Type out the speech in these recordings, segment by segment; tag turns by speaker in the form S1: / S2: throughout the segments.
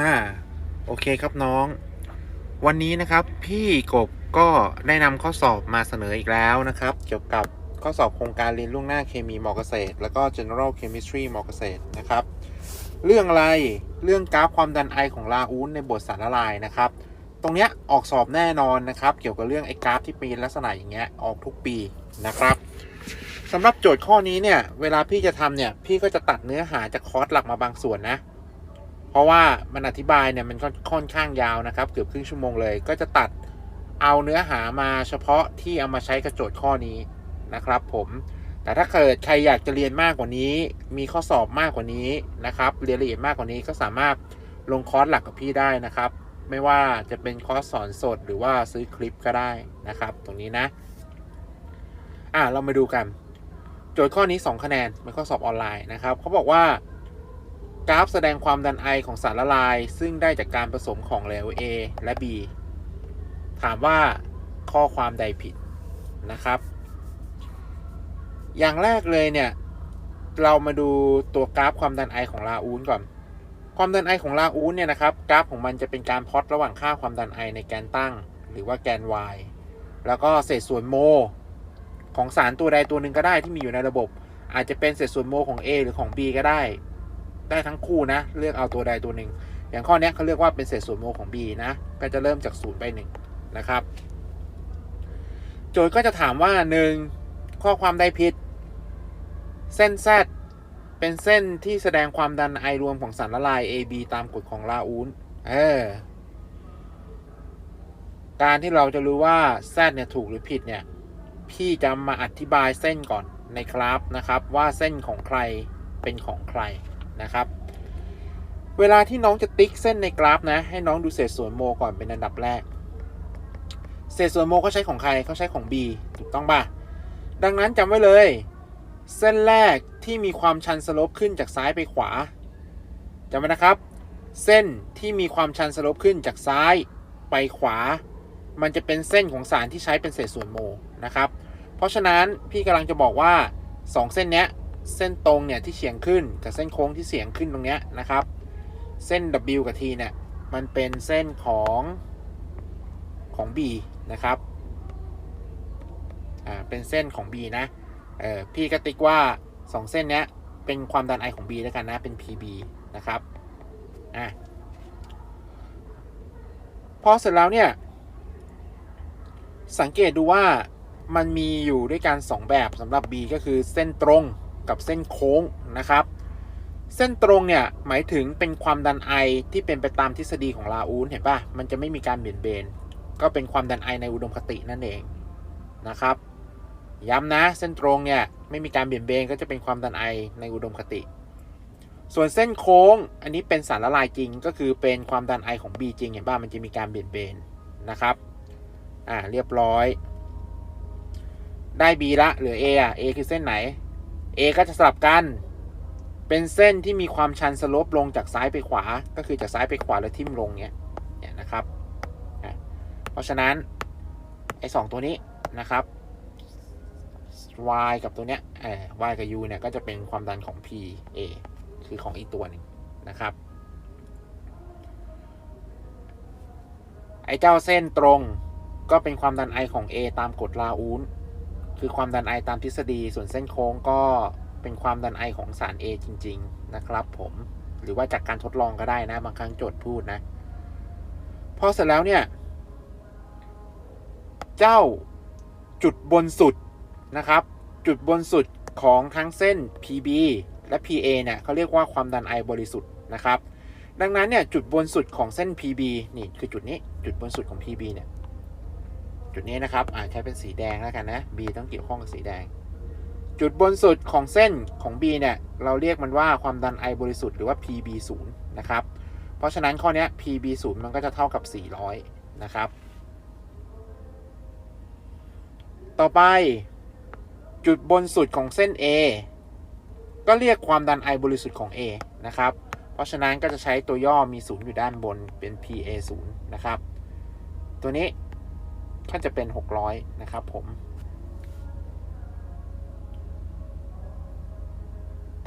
S1: อ่าโอเคครับน้อง วันนี้นะครับพี่กบก็ได้นำข้อสอบมาเสนออีกแล้วนะครับ เกี่ยวกับข้อสอบโครงการเรียนล่วงหน้าเคมีมอเกษตร แล้วก็ general chemistry มอเกษตรนะครับ เรื่องอะไรเรื่องกราฟความดันไอของลาอูนในบทสารละลายนะครับ ตรงเนี้ยออกสอบแน่นอนนะครับ เกี่ยวกับเรื่องไอกราฟที่เป็นลักษณะอย่างเงี้ยออกทุกปีนะครับสำหรับโจทย์ข้อนี้เนี่ย เวลาพี่จะทำเนี่ย พี่ก็จะตัดเนื้อหาจากคอร์สหลักมาบางส่วนนะ เพราะว่ามันอธิบายเนี่ยมันค่อนข้างยาวนะครับ เกือบครึ่งชั่วโมงเลย ก็จะตัดเอาเนื้อหามาเฉพาะที่เอามาใช้กับโจทย์ข้อนี้นะครับ ผมแต่ถ้าเกิดใครอยากจะเรียนมากกว่านี้ มีข้อสอบมากกว่านี้นะครับเรียนละเอียดมากกว่านี้ก็สามารถลงคอร์สหลักกับพี่ได้นะครับ ไม่ว่าจะเป็นคอร์สสอนสดหรือว่าซื้อคลิปก็ได้นะครับ ตรงนี้นะ อ่าเรามาดูกัน โจทย์ข้อนี้ 2 คะแนนเป็นข้อสอบออนไลน์นะครับเขาบอกว่า กราฟแสดงความดันไอของสารละลาย ซึ่งได้จากการผสมของเหลว A และ B ถามว่าข้อความใดผิดนะครับ อย่างแรกเลยเนี่ย เรามาดูตัวกราฟความดันไอของลาอูนก่อน ความดันไอของลาอูนเนี่ยนะครับ กราฟของมันจะเป็นการพลอตระหว่างค่าความดันไอในแกนตั้ง หรือว่าแกน y แล้วก็เศษส่วนโม ของสารตัวใดตัวหนึ่งก็ได้ที่มีอยู่ในระบบ อาจจะเป็นเศษส่วนโมของ A หรือของ B ก็ได้ ได้ทั้งคู่นะ เลือกเอาตัวใดตัวหนึ่ง อย่างข้อนี้เขาเรียกว่าเป็นเศษส่วนโมของ B นะ ก็จะเริ่มจาก0ไป1นะครับ โจทย์ก็จะถามว่า 1. ข้อความใดผิด เส้น Z เป็นเส้นที่แสดงความดันไอรวมของสารละลาย AB ตามกฎของลาอูนเออการที่เราจะรู้ว่า Z เนี่ยถูกหรือผิดเนี่ย พี่จะมาอธิบายเส้นก่อนในกราฟนะครับ ว่าเส้นของใครเป็นของใคร นะครับ เวลาที่น้องจะติ๊กเส้นในกราฟนะ ให้น้องดูเศษส่วนโมก่อนเป็นอันดับแรก เศษส่วนโมเขาใช้ของใครเขาใช้ของ B ถูกต้องป่ะ ดังนั้นจำไว้เลย เส้นแรกที่มีความชันสลปขึ้นจากซ้ายไปขวาจำไว้นะครับ เส้นที่มีความชันสลปขึ้นจากซ้ายไปขวา มันจะเป็นเส้นของสารที่ใช้เป็นเศษส่วนโมนะครับ เพราะฉะนั้นพี่กำลังจะบอกว่า 2 เส้นเนี้ย เส้นตรงเนี่ยที่เฉียงขึ้นกับเส้นโค้งที่เฉียงขึ้นตรงเนี้ยนะครับ เส้น W กับ T เนี่ยมันเป็นเส้นของของ B นะครับอ่าเป็นเส้นของ B นะเออพี่ก็ติ๊กว่า 2 เส้นเนี้ยเป็นความดันไอของ B แล้วกันนะเป็น PB นะครับอะพอเสร็จแล้วเนี่ยสังเกตดูว่ามันมีอยู่ด้วยกัน 2 แบบสำหรับ B ก็คือเส้นตรง กับเส้นโค้งนะครับ เส้นตรงเนี่ยหมายถึงเป็นความดันไอที่เป็นไปตามทฤษฎีของลาอูนเห็นปะมันจะไม่มีการเบี่ยนเบน ก็เป็นความดันไอในอุดมคตินั่นเองนะครับ ย้ำนะเส้นตรงเนี่ยไม่มีการเบี่ยนเบนก็จะเป็นความดันไอในอุดมคติ ส่วนเส้นโค้งอันนี้เป็นสารละลายจริง ก็คือเป็นความดันไอของ B จริงเห็นป่ะมันจะมีการเบี่ยนเบนนะครับอ่าเรียบร้อยได้ B ละเหลือ A อะ A คือเส้นไหน A ก็จะสลับกัน เป็นเส้นที่มีความชันสโลปลงจากซ้ายไปขวา ก็คือจากซ้ายไปขวาแล้วทิ่มลงเนี้ยเนี่ยนะครับ เพราะฉะนั้นไอ้สองตัวนี้นะครับ y กับตัวเนี้ยเอ่อ y กับ u เนี่ยก็จะเป็นความดันของ p a คือของอีกตัวหนึ่งนะครับ ไอ้เจ้าเส้นตรงก็เป็นความดันไอของ A ตามกฎลาอูน คือความดันไอตามทฤษฎีส่วนเส้นโค้งก็เป็นความดันไอของสาร A จริง ๆ นะครับผมหรือว่าจากการทดลองก็ได้นะ บางครั้งโจทย์พูดนะ พอเสร็จแล้วเนี่ย เจ้าจุดบนสุดนะครับ จุดบนสุดของทั้งเส้น PB และ PA เนี่ยเขาเรียกว่าความดันไอบริสุทธิ์นะครับ ดังนั้นเนี่ยจุดบนสุดของเส้น PB นี่คือจุดนี้จุดบนสุดของ PB เนี่ย จุดนี้นะครับอ่าใช้เป็นสีแดงแล้วกันนะ B ต้องเกี่ยวข้องกับสีแดง จุดบนสุดของเส้นของ B เนี่ยเราเรียกมันว่าความดันไอบริสุทธิ์หรือว่า PB 0นะครับ เพราะฉะนั้นข้อนี้ PB 0มันก็จะเท่ากับ 400 นะครับ ต่อไปจุดบนสุดของเส้น A ก็เรียกความดันไอบริสุทธิ์ของ A นะครับ เพราะฉะนั้นก็จะใช้ตัวย่อมี 0 อยู่ด้านบนเป็น PA 0นะครับ ตัวนี้ ก็จะเป็น 600 นะครับผม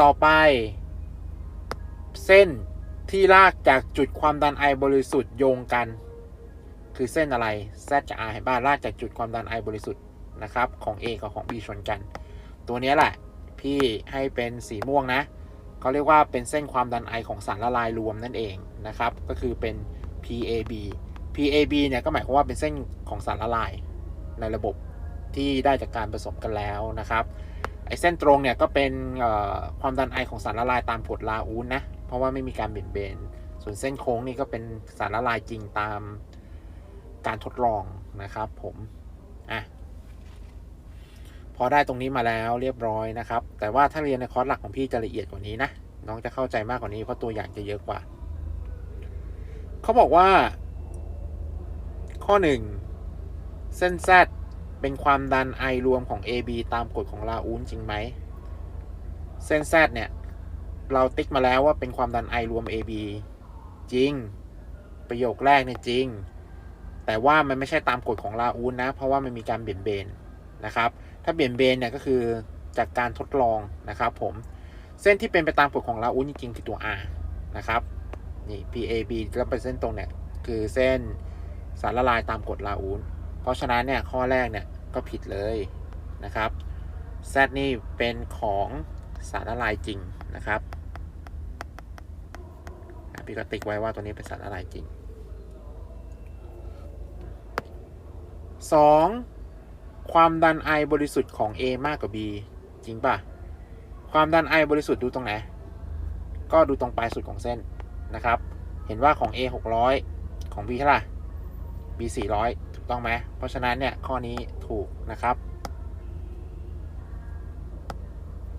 S1: ต่อไป เส้นที่ลากจากจุดความดันไอบริสุทธิ์โยงกัน คือเส้นอะไร Z จะ R เห็นบ้านลากจากจุดความดันไอบริสุทธิ์นะครับ ของ A กับของ B ชนกัน ตัวนี้แหละ พี่ให้เป็นสีม่วงนะเขาเรียกว่าเป็นเส้นความดันไอของสารละลายรวมนั่นเองนะครับ ก็คือเป็น PAB PAB เนี่ยก็หมายความว่าเป็นเส้นของสารละลายในระบบที่ได้จากการผสมกันแล้วนะครับ ไอเส้นตรงเนี่ยก็เป็นความดันไอของสารละลายตามกฎลาอูนนะ เพราะว่าไม่มีการเบี่ยนเบน ส่วนเส้นโค้งนี่ก็เป็นสารละลายจริงตามการทดลองนะครับผม อะ พอได้ตรงนี้มาแล้วเรียบร้อยนะครับ แต่ว่าถ้าเรียนในคอร์สหลักของพี่จะละเอียดกว่านี้นะ น้องจะเข้าใจมากกว่านี้เพราะตัวอย่างจะเยอะกว่า เขาบอกว่า ข้อ 1 เส้น Z เป็นความดันไอรวมของ AB ตามกฎของลาอูนจริงไหม เส้น Z เนี่ย เราติ๊กมาแล้วว่าเป็นความดันไอรวม AB จริง ประโยคแรกเนี่ยจริง แต่ว่ามันไม่ใช่ตามกฎของลาอูนนะ เพราะว่ามันมีการเบี่ยนเบนนะครับ ถ้าเบี่ยนเบนเนี่ยก็คือจากการทดลองนะครับผม เส้นที่เป็นไปตามกฎของลาอูนจริงๆคือตัว R นะครับ นี่ PAB แล้วเป็นเส้นตรงเนี่ยคือเส้น สารละลายตามกฎลาอูนเพราะฉะนั้นเนี่ยข้อแรกเนี่ยก็ผิดเลยนะครับ Z นี่เป็นของสารละลายจริงนะครับพี่ก็ติ๊กไว้ว่าตัวนี้เป็นสารละลายจริง 2. ความดันไอบริสุทธิ์ของ A มากกว่า B จริงป่ะ ความดันไอบริสุทธิ์ดูตรงไหน ก็ดูตรงปลายสุดของเส้นนะครับ เห็นว่าของ A 600 ของ B เท่าไหร่ B 400ถูกต้องไหมเพราะฉะนั้นเนี่ยข้อนี้ถูกนะครับ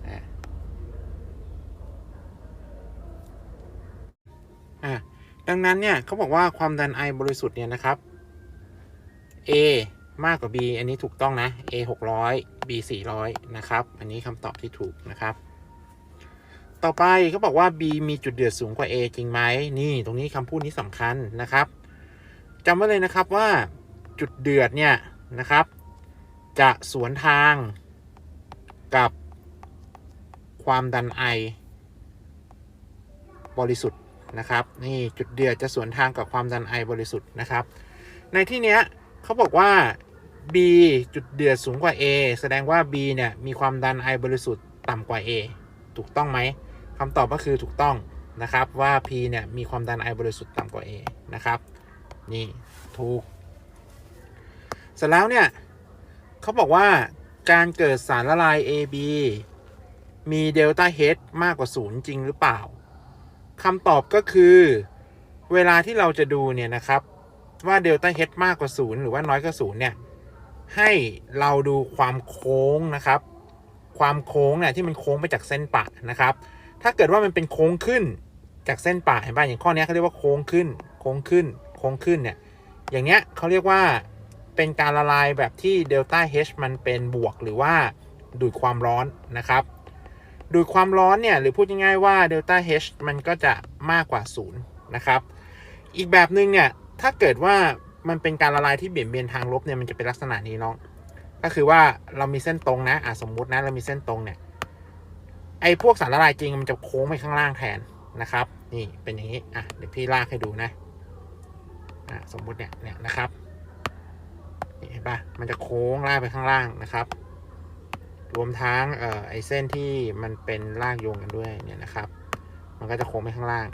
S1: อะอะดังนั้นเนี่ยเขาบอกว่าความดันไอบริสุทธิ์เนี่ยนะครับ A มากกว่า B อันนี้ถูกต้องนะ A 600 B 400นะครับ อันนี้คำตอบที่ถูกนะครับ ต่อไปเขาบอกว่า B มีจุดเดือดสูงกว่า A จริงไหมนี่ ตรงนี้คำพูดนี้สำคัญนะครับ จำไว้เลยนะครับว่าจุดเดือดเนี่ยนะครับ จะสวนทางกับความดันไอบริสุทธิ์นะครับ นี่จุดเดือดจะสวนทางกับความดันไอบริสุทธิ์นะครับ ในที่เนี้ยเขาบอกว่า B จุดเดือดสูงกว่า A แสดงว่า B เนี่ยมีความดันไอบริสุทธิ์ต่ำกว่า A ถูกต้องไหมคำตอบก็คือถูกต้องนะครับว่า P เนี่ยมีความดันไอบริสุทธิ์ต่ำกว่า A นะครับ นี่ถูก เสร็จแล้วเนี่ยเขาบอกว่าการเกิดสารละลาย AB มีเดลต้าเฮดมากกว่าศูนย์จริงหรือเปล่าคำตอบก็คือเวลาที่เราจะดูเนี่ยนะครับว่าเดลต้าเฮดมากกว่าศูนย์หรือว่าน้อยกว่าศูนย์เนี่ยให้เราดูความโค้งนะครับ ความโค้งเนี่ยที่มันโค้งไปจากเส้นปะนะครับ ถ้าเกิดว่ามันเป็นโค้งขึ้นจากเส้นปะเห็นป่ะอย่างข้อนี้เขาเรียกว่าโค้งขึ้น โค้งขึ้น โค้งขึ้นเนี่ย อย่างเงี้ยเขาเรียกว่าเป็นการละลายแบบที่เดลต้า H มันเป็นบวกหรือว่าดูดความร้อนนะครับ ดูดความร้อนเนี่ย หรือพูดง่ายๆว่าเดลต้า H มันก็จะมากกว่าศูนย์นะครับ อีกแบบหนึ่งเนี่ย ถ้าเกิดว่ามันเป็นการละลายที่เบี่ยงเบนทางลบเนี่ยมันจะเป็นลักษณะนี้น้อง ก็คือว่าเรามีเส้นตรงนะอะสมมุตินะเรามีเส้นตรงเนี่ยไอ้พวกสารละลายจริงมันจะโค้งไปข้างล่างแทนนะครับ นี่เป็นอย่างนี้อะเดี๋ยวพี่ลากให้ดูนะ สมมุติเนี่ยเนี่ยนะครับเห็นปะมันจะโค้งลากไปข้างล่างนะครับ รวมทั้งเอ่อไอเส้นที่มันเป็นลากโยงกันด้วยเนี่ยนะครับ มันก็จะโค้งไปข้างล่าง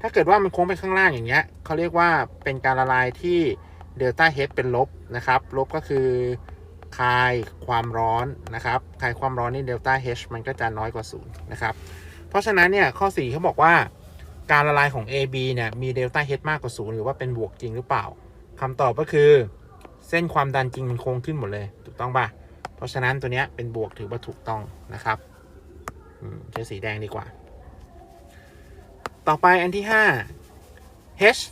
S1: ถ้าเกิดว่ามันโค้งไปข้างล่างอย่างเงี้ยเขาเรียกว่าเป็นการละลายที่เดลต้าเฮดเป็นลบนะครับ ลบก็คือคลายความร้อนนะครับคลายความร้อนนี่เดลต้าเฮมันก็จะน้อยกว่าศูนย์นะครับ เพราะฉะนั้นเนี่ยข้อ 4เขาบอกว่า การละลายของ AB เนี่ยมีเดลต้าเฮมากกว่าศูนย์หรือว่าเป็นบวกจริงหรือเปล่าคำตอบก็คือ เส้นความดันจริงมันโค้งขึ้นหมดเลยถูกต้องป่ะ เพราะฉะนั้นตัวเนี้ยเป็นบวกถือว่าถูกต้องนะครับใช้สีแดงดีกว่า ต่อไปอันที่ 5 H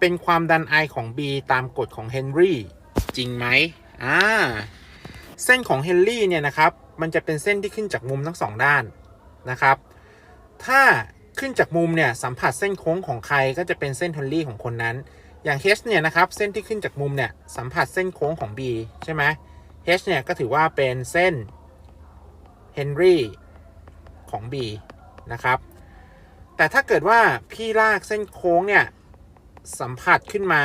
S1: เป็นความดันไอของ B ตามกฎของเฮนรี่จริงไหมอ่าเส้นของเฮนรี่เนี่ยนะครับ มันจะเป็นเส้นที่ขึ้นจากมุมทั้งสองด้านนะครับ ถ้า ขึ้นจากมุมเนี่ยสัมผัสเส้นโค้งของใครก็จะเป็นเส้นเฮนรี่ของคนนั้น อย่าง H เนี่ยนะครับเส้นที่ขึ้นจากมุมเนี่ยสัมผัสเส้นโค้งของ B ใช่ไหม H เนี่ยก็ถือว่าเป็นเส้นเฮนรี่ของ B นะครับ แต่ถ้าเกิดว่าพี่ลากเส้นโค้งเนี่ยสัมผัสขึ้นมา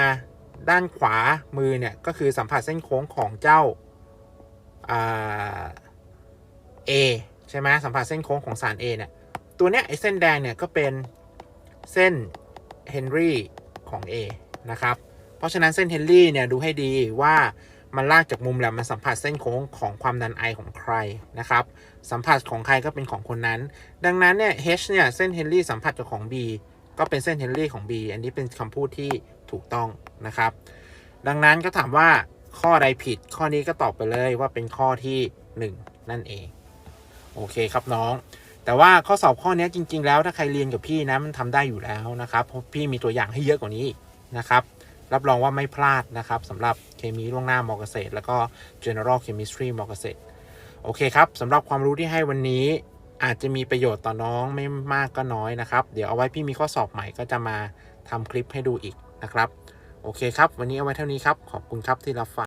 S1: ด้านขวามือเนี่ยก็คือสัมผัสเส้นโค้งของเจ้าอ่า A ใช่ไหมสัมผัสเส้นโค้งของสาร A เนี่ย ตัวเนี้ยไอ้เส้นแดงเนี่ยก็เป็นเส้นเฮนรี่ของ A นะครับ เพราะฉะนั้นเส้นเฮนรี่เนี่ยดูให้ดีว่ามันลากจากมุมแหลมมันสัมผัสเส้นโค้งของความดันไอของใครนะครับ สัมผัสของใครก็เป็นของคนนั้น ดังนั้นเนี่ย H เนี่ยเส้นเฮนรี่สัมผัสกับของ B ก็เป็นเส้นเฮนรี่ของ B อันนี้เป็นคำพูดที่ถูกต้องนะครับ ดังนั้นก็ถามว่าข้อใดผิดข้อนี้ก็ตอบไปเลยว่าเป็นข้อที่ 1 นั่นเอง โอเคครับน้อง แต่ว่าข้อสอบข้อนี้จริง ๆ แล้วถ้าใครเรียนกับพี่นะมันทำได้อยู่แล้วนะครับเพราะพี่มีตัวอย่างให้เยอะกว่านี้นะครับ รับรองว่าไม่พลาดนะครับสำหรับเคมีล่วงหน้ามอเกษตร แล้วก็ general chemistry มอเกษตรโอเคครับสำหรับความรู้ที่ให้วันนี้อาจจะมีประโยชน์ต่อน้องไม่มากก็น้อยนะครับ เดี๋ยวเอาไว้พี่มีข้อสอบใหม่ก็จะมาทำคลิปให้ดูอีกนะครับ โอเคครับ วันนี้เอาไว้เท่านี้ครับ ขอบคุณครับที่รับฟัง